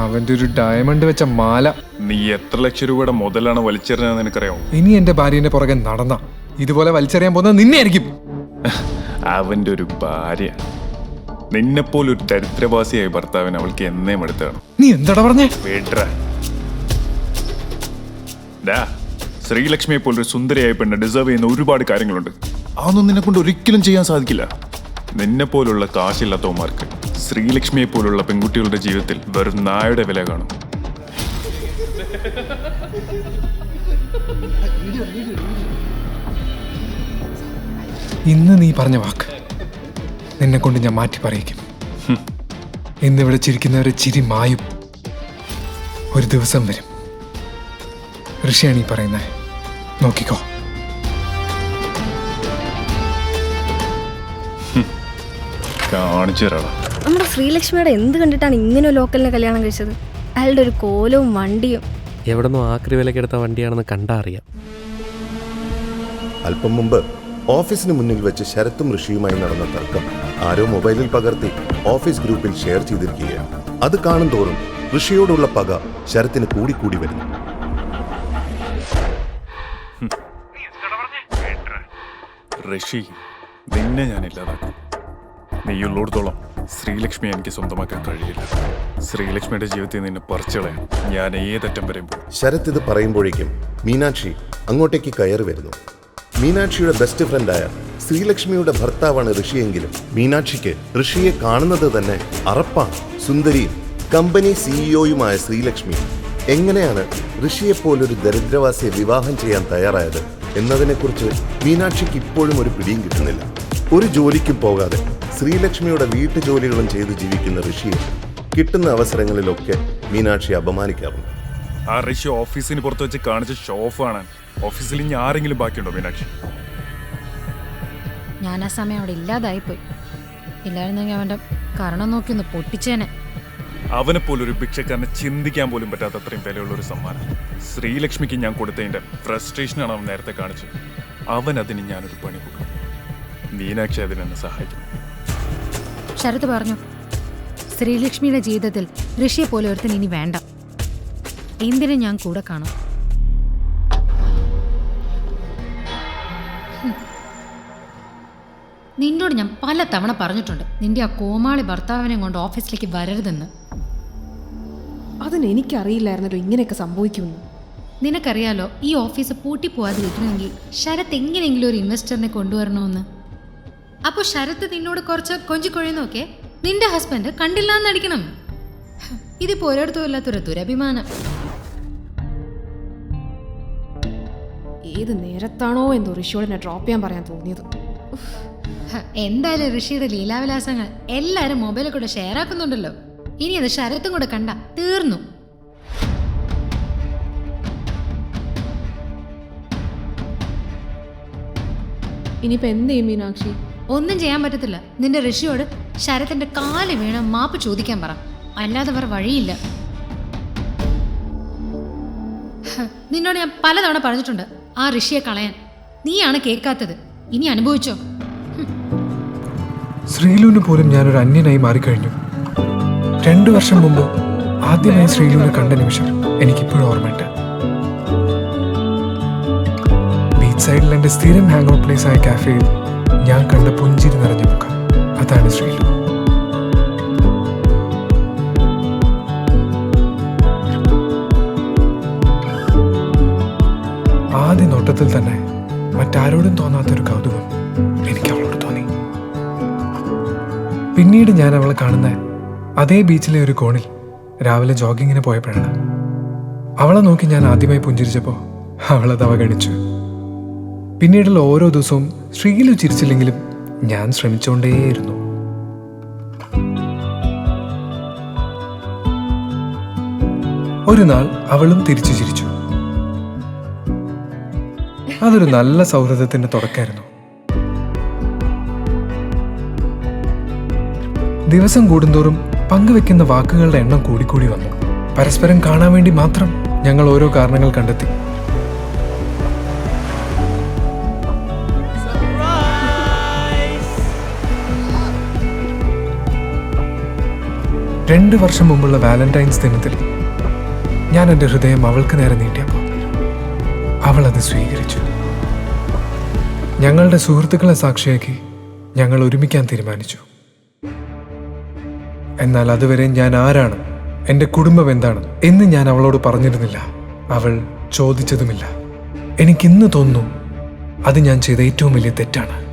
അവന്റെ ഒരു ഡയമണ്ട് വെച്ച മാല. നീ എത്ര ലക്ഷം രൂപയുടെ മുതലാണ് വലിച്ചെറിഞ്ഞതെന്ന് എനിക്കറിയാം ഇനി എന്റെ ഭാര്യന്റെ പുറകെ നടന്ന. ഇതുപോലെ വലിച്ചെറിയാൻ പോകുന്നത് നിന്നെ ആയിരിക്കും അവന്റെ ഒരു ഭാര്യ. നിന്നെപ്പോലെ ഒരു ദരിദ്രവാസിയായ ഭർത്താവിന് അവൾക്ക് എന്നേ എടുത്താണ്. നീ എന്താടാ പറഞ്ഞേ? വേഡ്ര ഡാ ശ്രീലക്ഷ്മിയെ പോലൊരു സുന്ദരിയായ പെണ്ണ് ഡിസേർവ് ചെയ്യുന്ന ഒരുപാട് കാര്യങ്ങളുണ്ട്. അതൊന്നും നിന്നെ കൊണ്ട് ഒരിക്കലും ചെയ്യാൻ സാധിക്കില്ല. നിന്നെ പോലുള്ള കാശില്ലാത്തവന്മാർക്ക് ശ്രീലക്ഷ്മിയെ പോലുള്ള പെൺകുട്ടികളുടെ ജീവിതത്തിൽ വെറും നായുടെ വില കാണും. ഇന്ന് നീ പറഞ്ഞ വാക്ക് നിന്നെ കൊണ്ട് ഞാൻ മാറ്റി പറയിക്കും. ഇന്നിവിടെ ചിരിക്കുന്നവരെ ചിരി മായും. ഒരു ദിവസം വരും. ഋഷിയാണ് ഈ പറയുന്നത്. നോക്കിക്കോ. കാണിച്ചു തരാടാ. നമ്മുടെ ശ്രീലക്ഷ്മിയുടെ എന്ത് കണ്ടിട്ടാണ് ഇങ്ങനെ ലോക്കലിനെ കല്യാണം കഴിച്ചത്? അയാളുടെ ഒരു കോലവും വണ്ടിയും. എവിടെന്നോ ആക്രി വിലക്കെടുത്ത വണ്ടിയാണെന്ന് കണ്ടാ അറിയാം. അല്പം മുമ്പ് ഓഫീസിന് മുന്നിൽ വെച്ച് ശരത്തും ഋഷിയുമായി നടന്ന തർക്കം ആരോ മൊബൈലിൽ പകർത്തി ഓഫീസ് ഗ്രൂപ്പിൽ ഷെയർ ചെയ്തിരിക്കുകയാണ്. അത് കാണും തോറും ഋഷിയോടുള്ള പക ശരത്തിന് കൂടിക്കൂടി വരുന്നു. ഋഷി നിന്നെ ഞാൻ ഇല്ലാതാക്കും. നീയുള്ളിടത്തോളം ശ്രീലക്ഷ്മിയെ എനിക്ക് സ്വന്തമാക്കാൻ കഴിയില്ല. ശ്രീലക്ഷ്മിയുടെ ജീവിതത്തിൽ നിന്ന് പറിച്ചളയാൻ ഞാൻ ഏതറ്റം വരെയും പോകും? ശരത് ഇത് പറയുമ്പോഴേക്കും മീനാക്ഷി അങ്ങോട്ടേക്ക് കയറി വരുന്നു. മീനാക്ഷിയുടെ ബെസ്റ്റ് ഫ്രണ്ടായ ശ്രീലക്ഷ്മിയുടെ ഭർത്താവാണ് ഋഷിയെങ്കിലും മീനാക്ഷിക്ക് ഋഷിയെ കാണുന്നത് തന്നെ അറപ്പാണ്. സുന്ദരിയും കമ്പനി സിഇഒയുമായ ശ്രീലക്ഷ്മി എങ്ങനെയാണ് ഋഷിയെപ്പോലൊരു ദരിദ്രവാസിയെ വിവാഹം ചെയ്യാൻ തയ്യാറായത് എന്നതിനെക്കുറിച്ച് മീനാക്ഷിക്ക് ഇപ്പോഴും ഒരു പിടിയും കിട്ടുന്നില്ല. ഒരു ജോലിക്കും പോകാതെ ശ്രീലക്ഷ്മിയുടെ വീട്ടു ജോലികളും ചെയ്ത് ജീവിക്കുന്ന ഋഷിയെ കിട്ടുന്ന അവസരങ്ങളിലൊക്കെ മീനാക്ഷി അപമാനിക്കാറുണ്ട്. ആ ഋഷി ഓഫീസിന് പുറത്ത് വെച്ച് കാണിച്ച ഷോ ഓഫ് കാണാൻ ഓഫീസിൽ ഇനി ആരെങ്കിലും ബാക്കിയുണ്ടോ മീനാക്ഷി? ഞാൻ ആ സമയം അവിടെ ഇല്ലാതായി പോയി ഇല്ലായിരുന്നെങ്കിൽ അവന്റെ കാരണം നോക്കി ഒന്ന് പൊട്ടിച്ചേനെ. അവനെ പോലൊരു ഭിക്ഷക്കാരനെ ചിന്തിക്കാൻ പോലും പറ്റാത്ത അത്രയും വിലയുള്ള ഒരു സമ്മാനം. ശ്രീലക്ഷ്മിക്ക് ഞാൻ കൊടുത്തതിന്റെ ഫ്രസ്ട്രേഷനാണ് അവൻ നേരത്തെ കാണിച്ചത്. അവൻ അതിന് ഞാനൊരു പണി കൊടുക്കും. മീനാക്ഷി അതിനെന്നെ സഹായിക്കും. ശരത് പറഞ്ഞു ശ്രീലക്ഷ്മിയുടെ ജീവിതത്തിൽ ഋഷിയെ പോലെ ഒരുത്തൻ ഇനി വേണ്ട. എന്തിനും ഞാൻ കൂടെ കാണും? നിന്നോട് ഞാൻ പല തവണ പറഞ്ഞിട്ടുണ്ട് നിന്റെ ആ കോമാളി ഭർത്താവിനെ കൊണ്ട് ഓഫീസിലേക്ക് വരരുതെന്ന്. അതിന് എനിക്കറിയില്ലായിരുന്നല്ലോ ഇങ്ങനെയൊക്കെ സംഭവിക്കുമെന്ന്. നിനക്കറിയാലോ ഈ ഓഫീസ് പൂട്ടി പൂട്ടിപ്പോവാതിരിക്കണമെങ്കിൽ ശരത് എങ്ങനെയെങ്കിലും ഒരു ഇൻവെസ്റ്ററിനെ കൊണ്ടുവരണമെന്ന്. അപ്പോൾ ശരത്ത് നിന്നോട് കുറച്ച് കൊഞ്ചിക്കൊഴിയുന്നൊക്കെ നിന്റെ ഹസ്ബൻഡ് കണ്ടില്ല എന്നടിക്കണം ഇതിപ്പോ ഒരിടത്തും ഇല്ലാത്തൊരു ദുരഭിമാനം. ഏത് നേരത്താണോ എന്തോ ഋഷിയോട് എന്നെ ഡ്രോപ്പ് ചെയ്യാൻ പറയാൻ തോന്നിയത്. എന്തായാലും ഋഷിയുടെ ലീലാവിലാസങ്ങൾ എല്ലാരും മൊബൈലിൽ കൂടെ ഷെയർ ആക്കുന്നുണ്ടല്ലോ. ഇനി അത് ശരത്തും കൂടെ കണ്ട തീർന്നു. ഇനിയിപ്പോൾ എന്ത് ചെയ്യും മീനാക്ഷി? ഒന്നും ചെയ്യാൻ പറ്റത്തില്ല. നിന്റെ ഋഷിയോട് ശരത്തിന്റെ കാൽ വീണ് മാപ്പ് ചോദിക്കാൻ പറ. അല്ലാതെ വേറെ വഴിയില്ല. നിന്നോട് ഞാൻ പലതവണ പറഞ്ഞിട്ടുണ്ട്. ആ ഋഷിയെ കളയാൻ. നീയാണ് കേൾക്കാത്തത്. ഇനി അനുഭവിച്ചോ? ശ്രീലുവിന് പോലും ഞാനൊരു അന്യനായി മാറിക്കഴിഞ്ഞു. രണ്ടു വർഷം മുമ്പ് ആദ്യമായി ശ്രീലുവിനെ കണ്ട നിമിഷം എനിക്കിപ്പോഴും ഓർമ്മയുണ്ട്. ബീച്ച് സൈഡിൽ എന്റെ സ്ഥിരം ഹാങ് ഔട്ട് പ്ലേസ് ആയ കാഫേയിൽ ഞാൻ കണ്ട പുഞ്ചിരി നിറഞ്ഞ മുഖം. അതാണ് ശ്രീലു ആദ്യ നോട്ടത്തിൽ തന്നെ മറ്റാരോടും തോന്നാത്തൊരു കൗതുകം എനിക്ക് അവളോട് തോന്നി. പിന്നീട് ഞാൻ അവളെ കാണുന്ന അതേ ബീച്ചിലെ ഒരു കോണിൽ രാവിലെ ജോഗിങ്ങിന് പോയപ്പോഴാണ്. അവളെ നോക്കി ഞാൻ ആദ്യമായി പുഞ്ചിരിച്ചപ്പോൾ അവളത് അവഗണിച്ചു. പിന്നീടുള്ള ഓരോ ദിവസവും ശ്രീലു ചിരിച്ചില്ലെങ്കിലും ഞാൻ ശ്രമിച്ചുകൊണ്ടേയിരുന്നു ഒരു നാൾ അവളും തിരിച്ചു ചിരിച്ചു. അതൊരു നല്ല സൗഹൃദത്തിന്റെ തുടക്കമായിരുന്നു ദിവസം കൂടുന്തോറും പങ്കുവെക്കുന്ന വാക്കുകളുടെ എണ്ണം കൂടിക്കൂടി വന്നു. പരസ്പരം കാണാൻ വേണ്ടി മാത്രം ഞങ്ങൾ ഓരോ കാരണങ്ങൾ കണ്ടെത്തി. രണ്ട് വർഷം മുമ്പുള്ള വാലന്റൈൻസ് ദിനത്തിൽ ഞാൻ എന്റെ ഹൃദയം അവൾക്ക് നേരെ നീട്ടിയപ്പോൾ അവൾ അത് സ്വീകരിച്ചു. ഞങ്ങളുടെ സുഹൃത്തുക്കളെ സാക്ഷിയാക്കി ഞങ്ങൾ ഒരുമിക്കാൻ തീരുമാനിച്ചു. എന്നാൽ അതുവരെ ഞാൻ ആരാണ് എന്റെ കുടുംബം എന്താണ് എന്ന് ഞാൻ അവളോട് പറഞ്ഞിരുന്നില്ല. അവൾ ചോദിച്ചതുമില്ല. എനിക്കിന്ന് തോന്നുന്നു അത് ഞാൻ ചെയ്ത ഏറ്റവും വലിയ തെറ്റാണ്.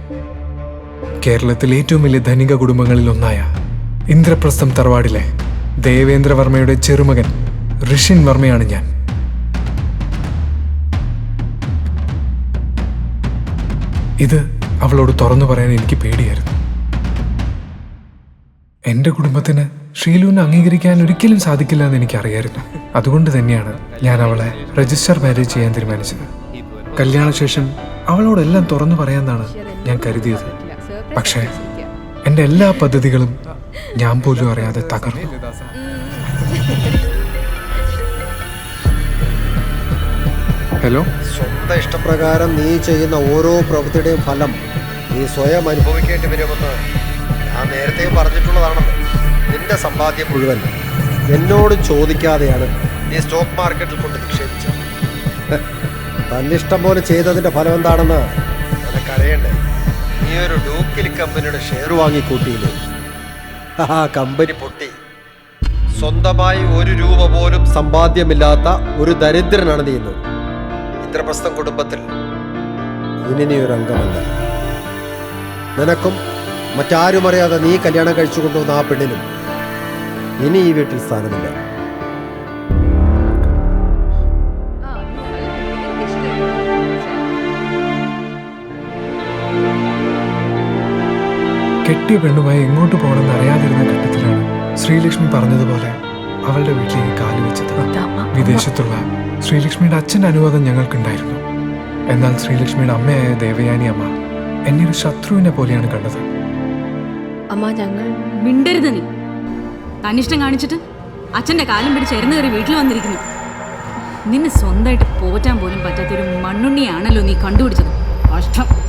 കേരളത്തിലെ ഏറ്റവും വലിയ ധനിക കുടുംബങ്ങളിൽ ഒന്നായ ഇന്ദ്രപ്രസ്ഥം തറവാടിലെ ദേവേന്ദ്രവർമ്മയുടെ ചെറുമകൻ ഋഷിൻ വർമ്മയാണ് ഞാൻ. ഇത് അവളോട് തുറന്നു പറയാൻ എനിക്ക് പേടിയായിരുന്നു. എന്റെ കുടുംബത്തിന് ഷീലുവിനെ അംഗീകരിക്കാൻ ഒരിക്കലും സാധിക്കില്ല എന്ന് എനിക്കറിയായിരുന്നു. അതുകൊണ്ട് തന്നെയാണ് ഞാൻ അവളെ രജിസ്റ്റർ മാരേജ് ചെയ്യാൻ തീരുമാനിച്ചത്. കല്യാണശേഷം അവളോടെല്ലാം തുറന്നു പറയാമെന്നാണ് ഞാൻ കരുതിയത്. പക്ഷേ എന്റെ എല്ലാ പദ്ധതികളും ഞാൻ പോലും അറിയാതെ തകർന്നു. ഹലോ? സ്വന്തം ഇഷ്ടപ്രകാരം നീ ചെയ്യുന്ന ഓരോ പ്രവൃത്തിയുടെയും ഫലം നീ സ്വയം അനുഭവിക്കേണ്ടി വരുമെന്ന് ഞാൻ നേരത്തെ പറഞ്ഞിട്ടുള്ളതാണ് നിന്റെ സമ്പാദ്യം മുഴുവൻ എന്നോട് ചോദിക്കാതെയാണ് നീ സ്റ്റോക്ക് മാർക്കറ്റിൽ കൊണ്ട് നിക്ഷേപിച്ചത്. തന്നിഷ്ടം പോലെ ചെയ്തതിന്റെ ഫലം എന്താണെന്ന് നിനക്കറിയണ്ടേ നീ ഒരു ഡൂക്കിൽ കമ്പനിയുടെ ഷെയർ വാങ്ങിക്കൂട്ടിയില്ലേ? ആ കമ്പനി പൊട്ടി. സ്വന്തമായി ഒരു രൂപ പോലും സമ്പാദ്യമില്ലാത്ത ഒരു ദരിദ്രനാണ് നീ ഇന്ദ്രപ്രസ്ഥം കുടുംബത്തിൽ. ഇനി ഒരു അംഗമല്ല. നിനക്കും മറ്റാരും അറിയാതെ നീ കല്യാണം കഴിച്ചു കൊണ്ടുവന്ന ആ പെണ്ണിനും ഇനി ഈ വീട്ടിൽ സ്ഥാനമില്ല. കെട്ടിയ പെണ്ണുമായി എങ്ങോട്ട് പോകണമെന്ന് അറിയാതിരുന്ന ഘട്ടത്തിലാണ് ശ്രീലക്ഷ്മി പറഞ്ഞതുപോലെ അവളുടെ വീട്ടിലേക്ക് കാലു വെച്ചത്. വിദേശത്തുള്ള ശ്രീലക്ഷ്മിയുടെ അച്ഛന്റെ അനുവാദം ഞങ്ങൾക്കുണ്ടായിരുന്നു. എന്നാൽ ശ്രീലക്ഷ്മിയുടെ അമ്മയായ ദേവയാനി അമ്മ എന്നെ ഒരു ശത്രുവിനെ പോലെയാണ് കണ്ടത്. അമ്മ ഞങ്ങൾ മിണ്ടരുത് നീ. തന്നിഷ്ടം കാണിച്ചിട്ട് അച്ഛന്റെ കാലം പിടിച്ച് എരുന്ന് കയറി വീട്ടിൽ വന്നിരിക്കുന്നു. നിന്നെ സ്വന്തമായിട്ട് പോറ്റാൻ പോലും പറ്റാത്തൊരു മണ്ണുണ്ണിയാണല്ലോ നീ കണ്ടുപിടിച്ചത്. കഷ്ടം.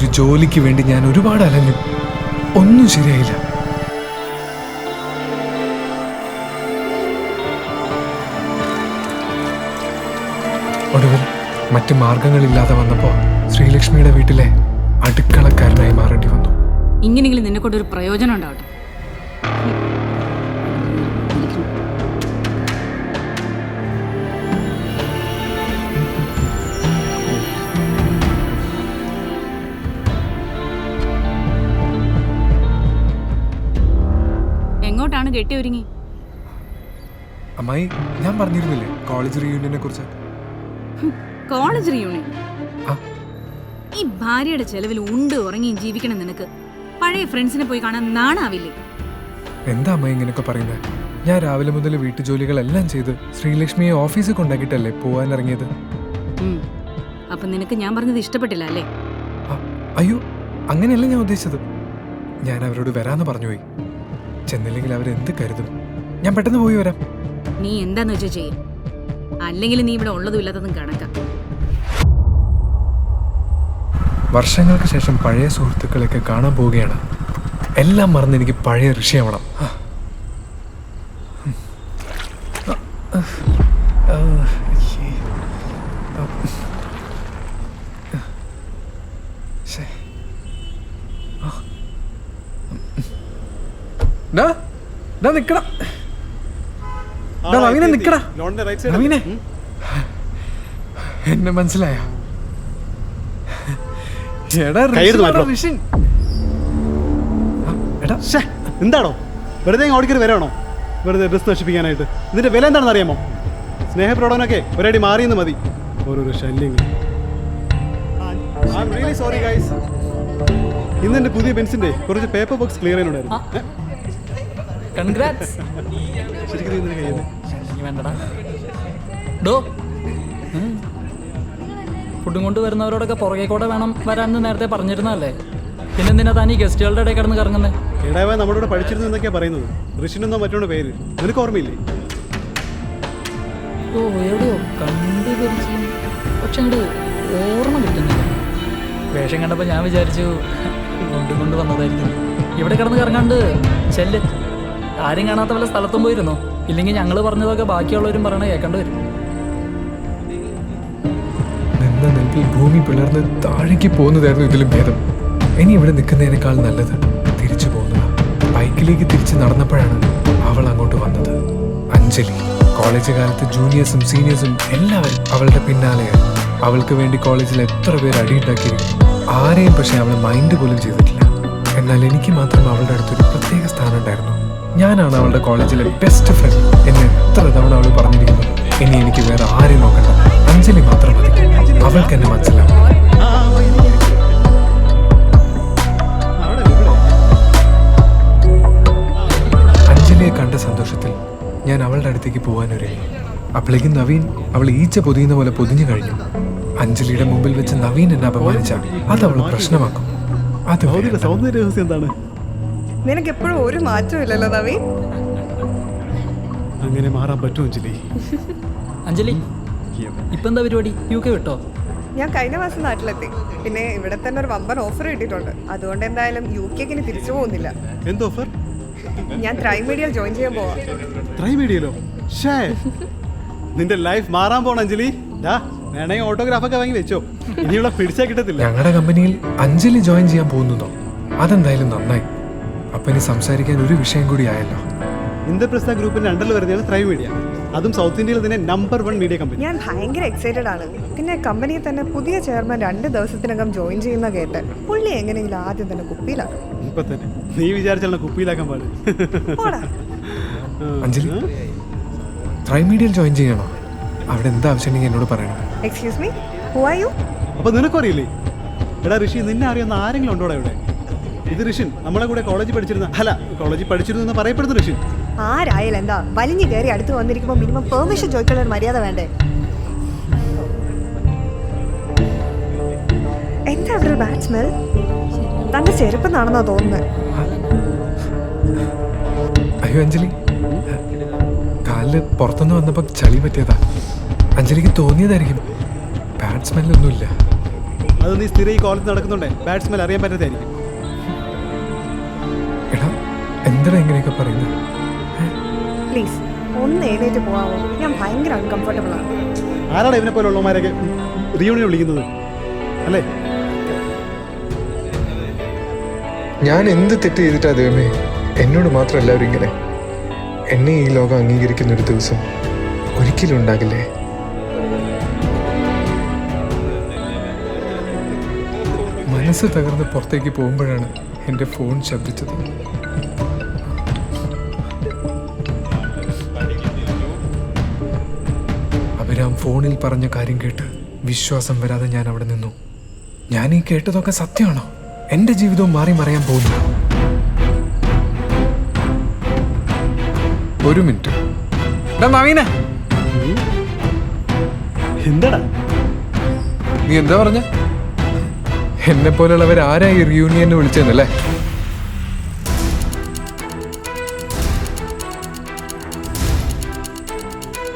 ഒരു ജോലിക്ക് വേണ്ടി ഞാൻ ഒരുപാട് അലഞ്ഞു. ഒന്നും ശരിയായില്ല. ഒടുവിൽ മറ്റ് മാർഗങ്ങളില്ലാതെ വന്നപ്പോൾ ശ്രീലക്ഷ്മിയുടെ വീട്ടിലെ അടുക്കളക്കാരനായി മാറേണ്ടി വന്നു. ഇങ്ങനെയെങ്കിലും നിന്നെ കൊണ്ടൊരു പ്രയോജനം ഉണ്ടാവട്ടെ. എങ്ങോട്ടാണ് കെട്ടി ഒരുങ്ങി. അമ്മായി ഞാൻ പറഞ്ഞിരുന്നില്ലേ കോളേജ് റീയൂണിയനെ കുറിച്ച്? കോളേജ് റീയൂണിയൻ ആ. ഈ ഭാര്യയുടെ ചെലവിൽ ഉണ്ട് ഉറങ്ങിയും ജീവിക്കണം നിനക്ക്. പഴയ ഫ്രണ്ട്സിനെ പോയി കാണാൻ നാണാവില്ലേ? എന്താ അമ്മായി ഇങ്ങനെയൊക്കെ പറയുന്നത് ഞാൻ രാവിലെ മുതൽ വീട്ടുജോലികളെല്ലാം ചെയ്ത് ശ്രീലക്ഷ്മിയെ ഓഫീസിൽ കൊണ്ടാക്കിയിട്ടല്ലേ പോവാൻ ഇറങ്ങിയത് ഉം. അപ്പൊ നിനക്ക് ഞാൻ പറഞ്ഞത് ഇഷ്ടപ്പെട്ടില്ല അല്ലേ? ആ, അയ്യോ അങ്ങനെയല്ല ഞാൻ ഉദ്ദേശിച്ചത്. ഞാൻ അവരോട് വരാന്ന് പറഞ്ഞുപോയി. ചെന്നില്ലെങ്കിൽ അവരെന്ത് കരുതും ഞാൻ പെട്ടെന്ന് പോയി വരാം നീ എന്താന്ന് വെച്ചാ ചെയ്യും അല്ലെങ്കിൽ നീ ഇവിടെ ഉള്ളതും ഇല്ലാത്തതും കണക്കാം വർഷങ്ങൾക്ക് ശേഷം പഴയ സുഹൃത്തുക്കളെയൊക്കെ കാണാൻ പോവുകയാണ് എല്ലാം മറന്ന് എനിക്ക് പഴയ ഋഷിയാവണം ആ. ആ, ആ, അയ്യേ. ആ. ശ്ശേ. ആ. ഡാ, ഡാ നിക്കടാ. ഡാ, നവീനെ നിക്കടാ. നവീനെ. എന്നെ മനസ്സിലായോ? എടാ ഋഷിൻ എടാ. എന്താണോ? വെറുതെ ഓടിക്കറി വരാണോ? വെറുതെ ഡ്രസ് നശിപ്പിക്കാനായിട്ട്. ഇതിന്റെ വില എന്താണെന്ന് അറിയാമോ? സ്നേഹപ്രകടനൊക്കെ ഒരടി മാറിയെന്ന് മതി. ഓരോരോ ശല്യങ്ങൾ. റിയലി സോറി ഗൈസ് ഇന്ന് എന്റെ പുതിയ ബെൻസിന്റെ കുറച്ച് പേപ്പർ ബോക്സ് ക്ലിയർ ചെയ്യാനുണ്ടായിരുന്നു? കൺഗ്രാറ്റ്സ് ശരിക്കും? വേണ്ടടാ. ഡോ. ഫുഡും കൊണ്ട് വരുന്നവരോടൊക്കെ പുറകെ കൂടെ വേണം വരാനെന്ന് നേരത്തെ പറഞ്ഞിരുന്നല്ലേ പിന്നെ എന്തിനാ താൻ ഈ ഗസ്റ്റുകളുടെ ഇടയിൽ കിടന്ന് കറങ്ങുന്നത് നമ്മളോട് നമ്മുടെ കൂടെ പഠിച്ചിരുന്നു എന്നൊക്കെയാ പറയുന്നത്. ഋഷിനെന്നോ മറ്റോ പേര്. നിനക്ക് ഓർമ്മയില്ലേ? ഓ എവിടെയോ കണ്ടു പരിചയം. പക്ഷെ അങ്ങോട്ട് ഓർമ്മ കിട്ടുന്നില്ല. വേഷം കണ്ടപ്പോൾ ഞാൻ വിചാരിച്ചു കൊണ്ടു കൊണ്ട് വന്നതായിരിക്കും. ഇവിടെ കിടന്ന് കറങ്ങാണ്ട് ചെല്ല്. ആരും കാണാത്ത വല്ല സ്ഥലത്തും പോയിരുന്നോ? ഇല്ലെങ്കിൽ ഞങ്ങൾ പറഞ്ഞതൊക്കെ ബാക്കിയുള്ളവരും പറയണ കേൾക്കേണ്ടി വരും. നിന്ന നിൽപ്പിൽ ഭൂമി പിളർന്ന് താഴേക്ക് പോകുന്നതായിരുന്നു ഇതിലും ഭേദം. ഇനി ഇവിടെ നിൽക്കുന്നതിനേക്കാൾ നല്ലത് തിരിച്ചു പോകുന്നതാ. ബൈക്കിലേക്ക് തിരിച്ച് നടന്നപ്പോഴാണ് അവൾ അങ്ങോട്ട് വന്നത്. അഞ്ജലി കോളേജ് കാലത്ത് ജൂനിയേഴ്സും സീനിയേഴ്സും എല്ലാവരും അവളുടെ പിന്നാലെയാണ് അവൾക്ക് വേണ്ടി കോളേജിൽ എത്ര പേര് അടിയുണ്ടാക്കിയിരിക്കുന്നു ആരെയും പക്ഷെ അവൾ മൈൻഡ് പോലും ചെയ്തിട്ടില്ല. എന്നാൽ എനിക്ക് മാത്രം അവളുടെ അടുത്തൊരു പ്രത്യേക സ്ഥാനം ഉണ്ടായിരുന്നു. ഞാനാണ് അവളുടെ കോളേജിലെ ബെസ്റ്റ് ഫ്രണ്ട് എന്നെ എത്ര തവണ അവൾ പറഞ്ഞിരിക്കുന്നു? ഇനി എനിക്ക് വേറെ ആരെയും നോക്കണ്ട. അഞ്ജലി മാത്രം മതി. അവൾക്ക് എന്നെ മനസ്സിലാവും. അഞ്ജലിയെ കണ്ട സന്തോഷത്തിൽ ഞാൻ അവളുടെ അടുത്തേക്ക് പോകാനൊരുങ്ങി. അപ്പോഴേക്കും നവീൻ അവൾ ഈച്ച പൊതിയുന്ന പോലെ പൊതിഞ്ഞു കഴിഞ്ഞു. അഞ്ജലിയുടെ മുമ്പിൽ വെച്ച് നവീൻ എന്നെ അപമാനിച്ച അത് അവൾ പ്രശ്നമാക്കും. അത് സൗന്ദര്യ രഹസ്യം എന്താണ്? നിനക്ക് എപ്പോഴും ഒരു മാറ്റവും ഇല്ലല്ലോ നവീൻ അങ്ങനെ മാറാൻ പറ്റും അഞ്ജലി? അഞ്ജലി ഇപ്പൊ എന്താ പരിപാടി? യു കെ വിട്ടോ? ഞാൻ കഴിഞ്ഞ മാസം നാട്ടിലെത്തി. പിന്നെ ഇവിടെ തന്നെ ഒരു വമ്പൻ ഓഫർ കിട്ടിയിട്ടുണ്ട്. അതുകൊണ്ട് എന്തായാലും യു കെക്ക് ഇനി തിരിച്ചു പോകുന്നില്ല. എന്ത് ഓഫർ ഞാൻ ത്രൈ മീഡിയയിൽ ജോയിൻ ചെയ്യാൻ പോവാ. ട്രൈ മീഡിയയിലോ ഷേ നിന്റെ ലൈഫ് മാറാൻ പോണ അഞ്ജലി. ഡാ വേണമെങ്കിൽ ഓട്ടോഗ്രാഫ് ഒക്കെ വാങ്ങി വെച്ചോ. ഇനിയുള്ള പിടിച്ചാ കിട്ടത്തില്ല. ഞങ്ങളുടെ കമ്പനിയിൽ അഞ്ജലി ജോയിൻ ചെയ്യാൻ പോകുന്നുണ്ടോ? അതെന്തായാലും നന്നായി. അപ്പൊ ഇനി സംസാരിക്കാൻ ഒരു വിഷയം കൂടി ആയല്ലോ. ഇന്ദ്രപ്രസ്ഥ ഗ്രൂപ്പിന്റെ അണ്ടർ വരുന്നതാണ് ത്രൈ മീഡിയ. അതും സൗത്ത് ഇന്ത്യയിൽ തന്നെ നമ്പർ വൺ മീഡിയ കമ്പനി. ഞാൻ ഭയങ്കര എക്സൈറ്റഡ് ആണ്. പിന്നെ കമ്പനിയിൽ തന്നെ പുതിയ ചെയർമാൻ രണ്ട് ദിവസത്തിനകം ജോയിൻ ചെയ്യുന്ന കേട്ട് പുള്ളി എങ്ങനെയെങ്കിലും ആദ്യം തന്നെ കുപ്പിയിലാക്കും. ഇപ്പൊ തന്നെ. നീ വിചാരിച്ചാൽ കുപ്പിയിലാക്കാൻ പാട്. പോടാ. അഞ്ജലി ട്രൈ മീഡിയയിൽ ജോയിൻ ചെയ്യണോ? അവിടെ എന്താ ആവശ്യമുണ്ടെങ്കിൽ എന്നോട് പറയണം? Excuse me who are you അപ്പൊ നിനക്കറിയില്ലേ? എടാ ഋഷി നിന്നെ അറിയുന്ന ആരെങ്കിലും ഉണ്ടോടാ ഇവിടെ? ഇത് ഋഷിൻ നമ്മളെ കൂടെ കോളേജിൽ പഠിച്ചിരുന്ന അല്ല കോളേജിൽ പഠിച്ചിരുന്നു എന്ന് പറയപ്പെടുന്ന ഋഷിൻ. ആരായാലും എന്താ വലിഞ്ഞു കയറി അടുത്ത് വന്നിരിക്കുമ്പോൾ മിനിമം പെർമിഷൻ ചോദിക്കാനുള്ള ഒരു മര്യാദ വേണ്ടേ? എന്താ അവിടെ ഒരു ബാഡ് സ്മെൽ തന്റെ ചെരുപ്പെന്നാണെന്നാ തോന്നുന്നത്. അയ്യോ അഞ്ജലി. കാലിൽ പുറത്തുനിന്ന് വന്നപ്പോൾ ചളി പറ്റിയതാ. അഞ്ജലിക്ക് തോന്നിയതായിരിക്കും. ബാഡ് സ്മെല്ലൊന്നുമില്ല അത് നീ സ്ഥിരം ഈ കോളേജ് നടക്കുന്നുണ്ടേ? ബാറ്റ്സ്മാൻ അറിയാൻ പറ്റാത്തായിരിക്കും എടാ എന്തിനാ ഇങ്ങനെയൊക്കെ പറയുന്നത് പ്ലീസ് ഒന്ന് എഴുന്നേറ്റ് പോവാമോ ഞാൻ ഭയങ്കര അൺകംഫർട്ടബിൾ ആണ്. ആരാണ് ഇവനെ പോലുള്ളവന്മാരൊക്കെ റിയൂണിയൻ വിളിക്കുന്നത്? അല്ലേ? ഞാൻ എന്ത് തെറ്റ് ചെയ്തിട്ടാ ദൈവമേ? എന്നോട് മാത്രം എല്ലാവരും ഇങ്ങനെ. എന്നെ ഈ ലോകം അംഗീകരിക്കുന്ന ഒരു ദിവസം ഒരിക്കലും ഉണ്ടാകില്ലേ? മനസ്സ് തകർന്ന് പുറത്തേക്ക് പോകുമ്പോഴാണ് എന്റെ ഫോൺ ശബ്ദിച്ചത്. അഭിരാം ഫോണിൽ പറഞ്ഞ കാര്യം കേട്ട് വിശ്വാസം വരാതെ ഞാൻ അവിടെ നിന്നു. ഞാൻ ഈ കേട്ടതൊക്കെ സത്യമാണോ? എന്റെ ജീവിതവും മാറി മറയാൻ പോകുന്നു. ഒരു മിനിറ്റ്. നവീന. എന്താടാ? നീ എന്താ പറഞ്ഞ? എന്നെ പോലുള്ളവർ ആരാ ഈ വിളിച്ചതെന്നല്ലേ?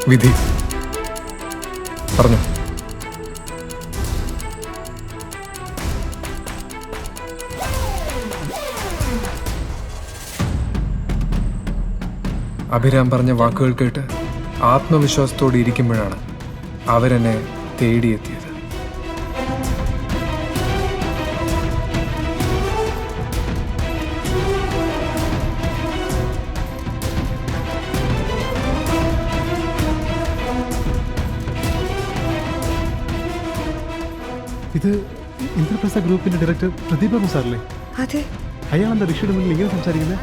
വിധി. പറഞ്ഞു. അഭിരാം പറഞ്ഞ വാക്കുകൾ കേട്ട് ആത്മവിശ്വാസത്തോടെ ഇരിക്കുമ്പോഴാണ് അവരെന്നെ തേടിയെത്തിയത്. ഇത് ഇന്ദ്രപ്രസ്ഥ ഗ്രൂപ്പിന്റെ ഡയറക്ടർ പ്രദീപ് വർമ്മ സാറല്ലേ? അതെ. അയാൾ എന്താ ഋഷിയുടെ മുന്നിൽ ഇങ്ങനെ സംസാരിക്കുന്നത്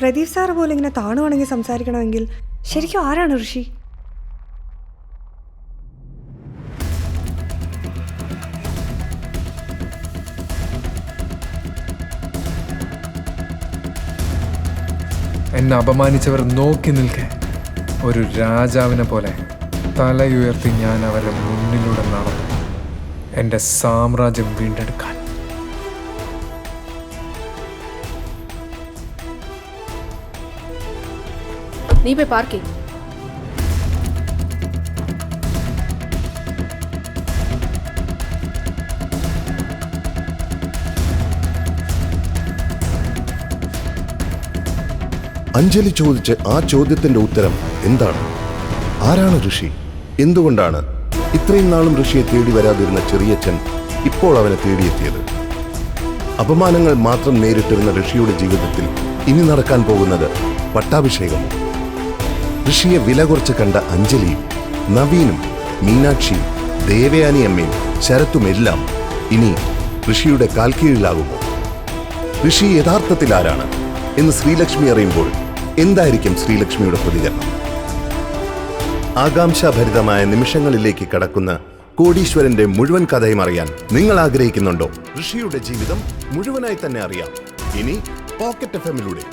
പ്രദീപ് സാറ് പോലെ ഇങ്ങനെ താണുവാണെങ്കിൽ സംസാരിക്കണമെങ്കിൽ ശരിക്കും ആരാണ് ഋഷി? എന്നെ അപമാനിച്ചവർ നോക്കി നിൽക്കേ. ഒരു രാജാവിനെ പോലെ തലയുയർത്തി ഞാൻ അവരുടെ മുന്നിലൂടെ നടന്നു എന്റെ സാമ്രാജ്യം വീണ്ടെടുക്കാൻ. നീ പോയി പാർക്ക് അഞ്ജലി ചോദിച്ച ആ ചോദ്യത്തിന്റെ ഉത്തരം എന്താണ്? ആരാണ് ഋഷി? എന്തുകൊണ്ടാണ്? ഇത്രയും നാളും ഋഷിയെ തേടി വരാതിരുന്ന ചെറിയച്ഛൻ ഇപ്പോൾ അവനെ തേടിയെത്തിയത്. അപമാനങ്ങൾ മാത്രം നേരിട്ടിരുന്ന ഋഷിയുടെ ജീവിതത്തിൽ ഇനി നടക്കാൻ പോകുന്നത് പട്ടാഭിഷേകമോ ഋഷിയെ വില കുറച്ച് കണ്ട അഞ്ജലിയും നവീനും മീനാക്ഷിയും ദേവയാനി അമ്മയും ശരത്തുമെല്ലാം ഇനി ഋഷിയുടെ കാൽക്കീഴിലാകുമോ? ഋഷി യഥാർത്ഥത്തിൽ ആരാണ് എന്ന് ശ്രീലക്ഷ്മി അറിയുമ്പോൾ എന്തായിരിക്കും ശ്രീലക്ഷ്മിയുടെ പ്രതികരണം? ആകാംക്ഷാഭരിതമായ നിമിഷങ്ങളിലേക്ക് കടക്കുന്ന കോടീശ്വരന്റെ മുഴുവൻ കഥയും അറിയാൻ നിങ്ങൾ ആഗ്രഹിക്കുന്നുണ്ടോ? ഋഷിയുടെ ജീവിതം മുഴുവനായി തന്നെ അറിയാം. ഇനി പോക്കറ്റ് എഫ് എമ്മിലൂടെ.